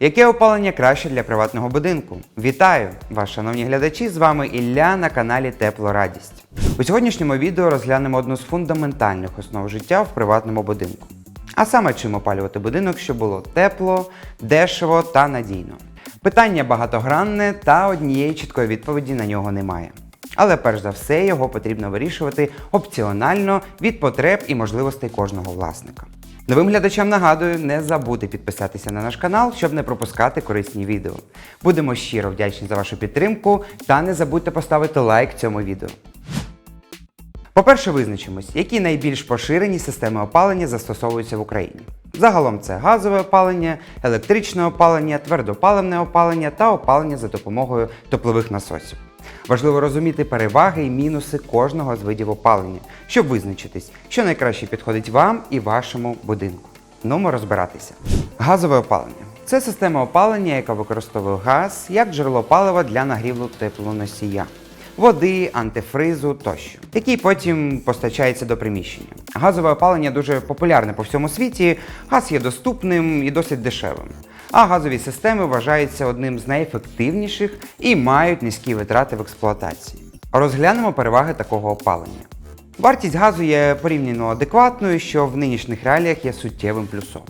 Яке опалення краще для приватного будинку? Вітаю вас, шановні глядачі! З вами Ілля на каналі Теплорадість. У сьогоднішньому відео розглянемо одну з фундаментальних основ життя в приватному будинку. А саме чим опалювати будинок, щоб було тепло, дешево та надійно. Питання багатогранне та однієї чіткої відповіді на нього немає. Але перш за все його потрібно вирішувати опціонально від потреб і можливостей кожного власника. Новим глядачам нагадую, не забудьте підписатися на наш канал, щоб не пропускати корисні відео. Будемо щиро вдячні за вашу підтримку та не забудьте поставити лайк цьому відео. По-перше, визначимось, які найбільш поширені системи опалення застосовуються в Україні. Загалом це газове опалення, електричне опалення, твердопаливне опалення та опалення за допомогою теплових насосів. Важливо розуміти переваги і мінуси кожного з видів опалення, щоб визначитись, що найкраще підходить вам і вашому будинку. Нумо розбиратися. Газове опалення це система опалення, яка використовує газ як джерело палива для нагріву теплоносія води, антифризу тощо, який потім постачається до приміщення. Газове опалення дуже популярне по всьому світі, газ є доступним і досить дешевим. А газові системи вважаються одним з найефективніших і мають низькі витрати в експлуатації. Розглянемо переваги такого опалення. Вартість газу є порівняно адекватною, що в нинішніх реаліях є суттєвим плюсом.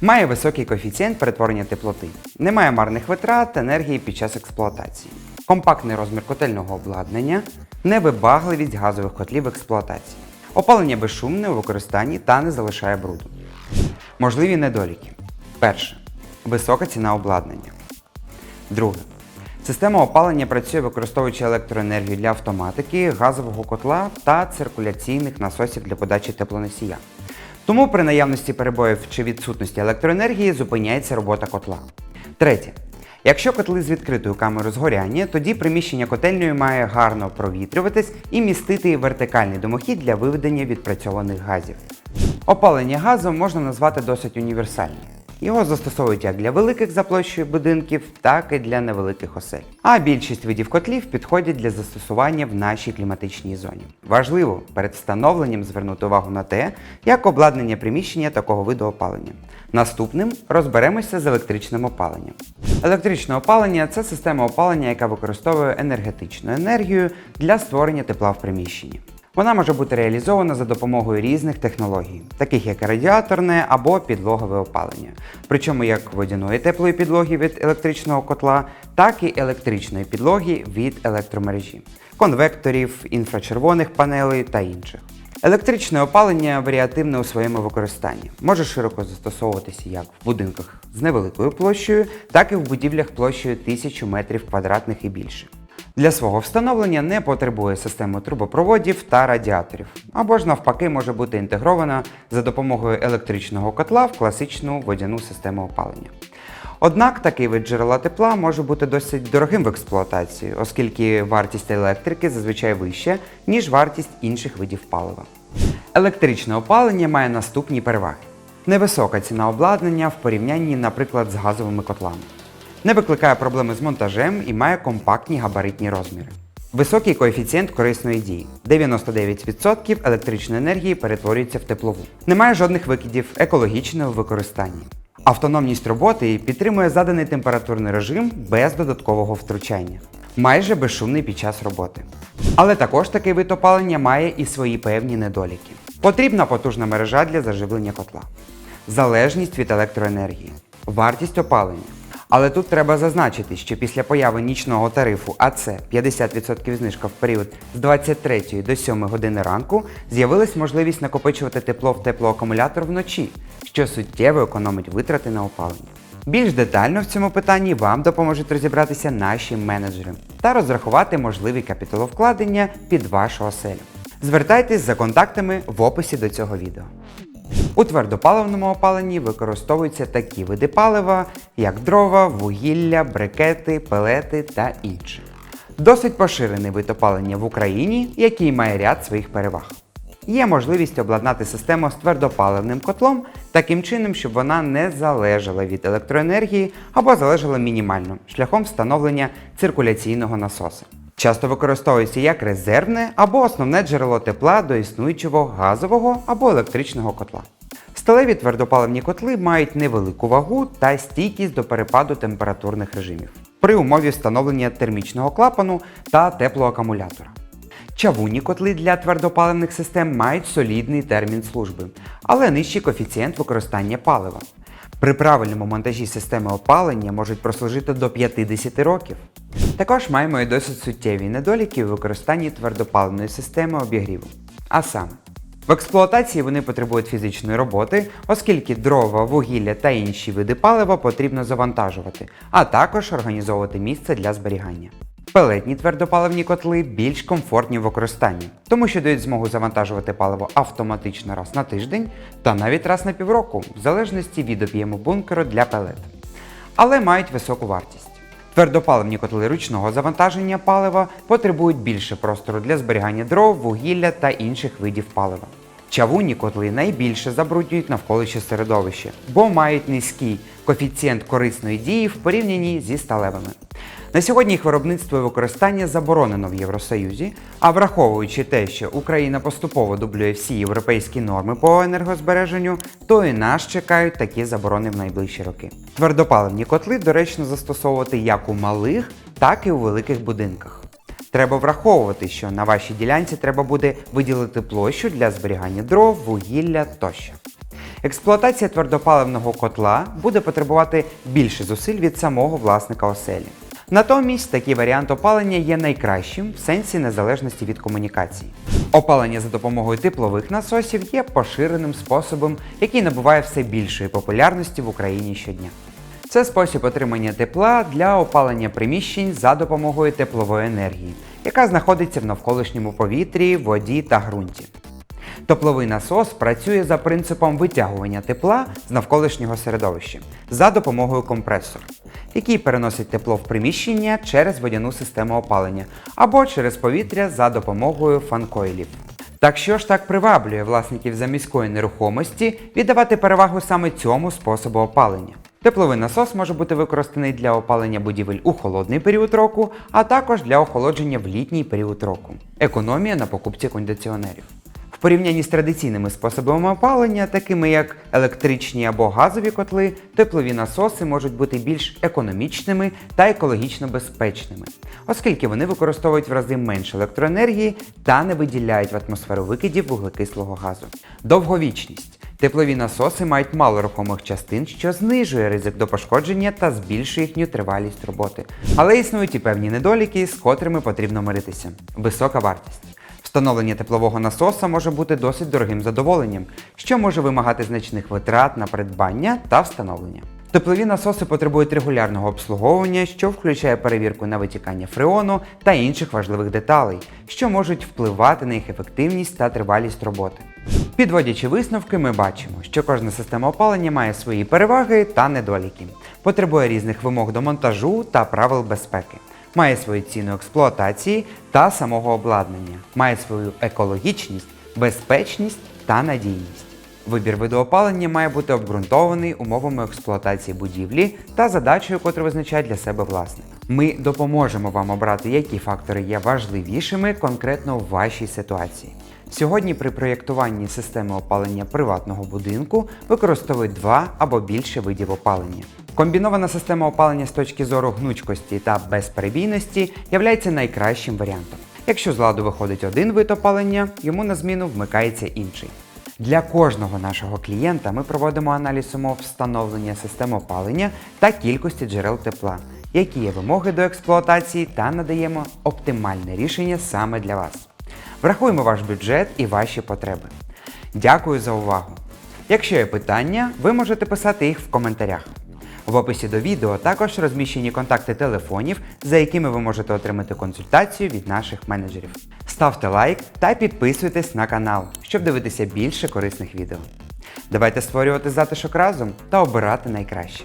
Має високий коефіцієнт перетворення теплоти, немає марних витрат енергії під час експлуатації, компактний розмір котельного обладнання, невибагливість газових котлів в експлуатації, опалення безшумне у використанні та не залишає бруду. Можливі недоліки. Перше. Висока ціна обладнання. Друге. Система опалення працює використовуючи електроенергію для автоматики, газового котла та циркуляційних насосів для подачі теплоносія. Тому при наявності перебоїв чи відсутності електроенергії зупиняється робота котла. Третє. Якщо котли з відкритою камерою згоряння, тоді приміщення котельної має гарно провітрюватись і містити вертикальний домохід для виведення відпрацьованих газів. Опалення газом можна назвати досить універсальним. Його застосовують як для великих за площею будинків, так і для невеликих осель. А більшість видів котлів підходять для застосування в нашій кліматичній зоні. Важливо перед встановленням звернути увагу на те, як обладнання приміщення такого виду опалення. Наступним розберемося з електричним опаленням. Електричне опалення це система опалення, яка використовує енергетичну енергію для створення тепла в приміщенні. Вона може бути реалізована за допомогою різних технологій, таких як радіаторне або підлогове опалення, причому як водяної теплої підлоги від електричного котла, так і електричної підлоги від електромережі, конвекторів, інфрачервоних панелей та інших. Електричне опалення варіативне у своєму використанні, може широко застосовуватися як в будинках з невеликою площею, так і в будівлях площею 1000 метрів квадратних і більше. Для свого встановлення не потребує системи трубопроводів та радіаторів, або ж навпаки може бути інтегрована за допомогою електричного котла в класичну водяну систему опалення. Однак такий вид джерела тепла може бути досить дорогим в експлуатації, оскільки вартість електрики зазвичай вища, ніж вартість інших видів палива. Електричне опалення має наступні переваги: невисока ціна обладнання в порівнянні, наприклад, з газовими котлами не викликає проблеми з монтажем і має компактні габаритні розміри. Високий коефіцієнт корисної дії. 99% електричної енергії перетворюється в теплову. Немає жодних викидів екологічного використання. Автономність роботи підтримує заданий температурний режим без додаткового втручання. Майже безшумний під час роботи. Але також такий вид опалення має і свої певні недоліки. Потрібна потужна мережа для заживлення котла, залежність від електроенергії, вартість опалення. Але тут треба зазначити, що після появи нічного тарифу АЦ 50% знижка в період з 23 до 7 години ранку з'явилась можливість накопичувати тепло в теплоакумулятор вночі, що суттєво економить витрати на опалення. Більш детально в цьому питанні вам допоможуть розібратися наші менеджери та розрахувати можливі капіталовкладення під вашу оселю. Звертайтесь за контактами в описі до цього відео. У твердопаливному опаленні використовуються такі види палива, як дрова, вугілля, брикети, пелети та інші. Досить поширений вид опалення в Україні, який має ряд своїх переваг. Є можливість обладнати систему з твердопаливним котлом таким чином, щоб вона не залежала від електроенергії або залежала мінімально шляхом встановлення циркуляційного насоса. Часто використовується як резервне або основне джерело тепла до існуючого газового або електричного котла. Сталеві твердопаливні котли мають невелику вагу та стійкість до перепаду температурних режимів при умові встановлення термічного клапану та теплоакумулятора. Чавунні котли для твердопаливних систем мають солідний термін служби, але нижчий коефіцієнт використання палива. При правильному монтажі системи опалення можуть прослужити до 50 років. Також маємо і досить суттєві недоліки у використанні твердопаливної системи обігріву. А саме, в експлуатації вони потребують фізичної роботи, оскільки дрова, вугілля та інші види палива потрібно завантажувати, а також організовувати місце для зберігання. Пелетні твердопаливні котли більш комфортні в використанні, тому що дають змогу завантажувати паливо автоматично раз на тиждень та навіть раз на півроку, в залежності від об'єму бункеру для пелет. Але мають високу вартість. Твердопаливні котли ручного завантаження палива потребують більше простору для зберігання дров, вугілля та інших видів палива. Чавунні котли найбільше забруднюють навколишнє середовище, бо мають низький коефіцієнт корисної дії в порівнянні зі сталевими. На сьогодні їх виробництво і використання заборонено в Євросоюзі, а враховуючи те, що Україна поступово дублює всі європейські норми по енергозбереженню, то і нас чекають такі заборони в найближчі роки. Твердопаливні котли доречно застосовувати як у малих, так і у великих будинках. Треба враховувати, що на вашій ділянці треба буде виділити площу для зберігання дров, вугілля тощо. Експлуатація твердопаливного котла буде потребувати більше зусиль від самого власника оселі. Натомість такий варіант опалення є найкращим в сенсі незалежності від комунікацій. Опалення за допомогою теплових насосів є поширеним способом, який набуває все більшої популярності в Україні щодня. Це спосіб отримання тепла для опалення приміщень за допомогою теплової енергії, яка знаходиться в навколишньому повітрі, воді та ґрунті. Тепловий насос працює за принципом витягування тепла з навколишнього середовища за допомогою компресора, який переносить тепло в приміщення через водяну систему опалення або через повітря за допомогою фанкоїлів. Так що ж так приваблює власників заміської нерухомості віддавати перевагу саме цьому способу опалення? Тепловий насос може бути використаний для опалення будівель у холодний період року, а також для охолодження в літній період року. Економія на покупці кондиціонерів. В порівнянні з традиційними способами опалення, такими як електричні або газові котли, теплові насоси можуть бути більш економічними та екологічно безпечними, оскільки вони використовують в рази менше електроенергії та не виділяють в атмосферу викидів вуглекислого газу. Довговічність. Теплові насоси мають мало рухомих частин, що знижує ризик до пошкодження та збільшує їхню тривалість роботи. Але існують і певні недоліки, з котрими потрібно миритися. Висока вартість. Встановлення теплового насоса може бути досить дорогим задоволенням, що може вимагати значних витрат на придбання та встановлення. Теплові насоси потребують регулярного обслуговування, що включає перевірку на витікання фреону та інших важливих деталей, що можуть впливати на їх ефективність та тривалість роботи. Підводячи висновки, ми бачимо, що кожна система опалення має свої переваги та недоліки, потребує різних вимог до монтажу та правил безпеки має свою ціну експлуатації та самого обладнання, має свою екологічність, безпечність та надійність. Вибір виду опалення має бути обґрунтований умовами експлуатації будівлі та задачею, котру визначає для себе власник. Ми допоможемо вам обрати, які фактори є важливішими конкретно в вашій ситуації. Сьогодні при проєктуванні системи опалення приватного будинку використовують два або більше видів опалення. Комбінована система опалення з точки зору гнучкості та безперебійності являється найкращим варіантом. Якщо з ладу виходить один вид опалення, йому на зміну вмикається інший. Для кожного нашого клієнта ми проводимо аналіз умов встановлення систем опалення та кількості джерел тепла, які є вимоги до експлуатації та надаємо оптимальне рішення саме для вас. Врахуємо ваш бюджет і ваші потреби. Дякую за увагу! Якщо є питання, ви можете писати їх в коментарях. В описі до відео також розміщені контакти телефонів, за якими ви можете отримати консультацію від наших менеджерів. Ставте лайк та підписуйтесь на канал, щоб дивитися більше корисних відео. Давайте створювати затишок разом та обирати найкраще.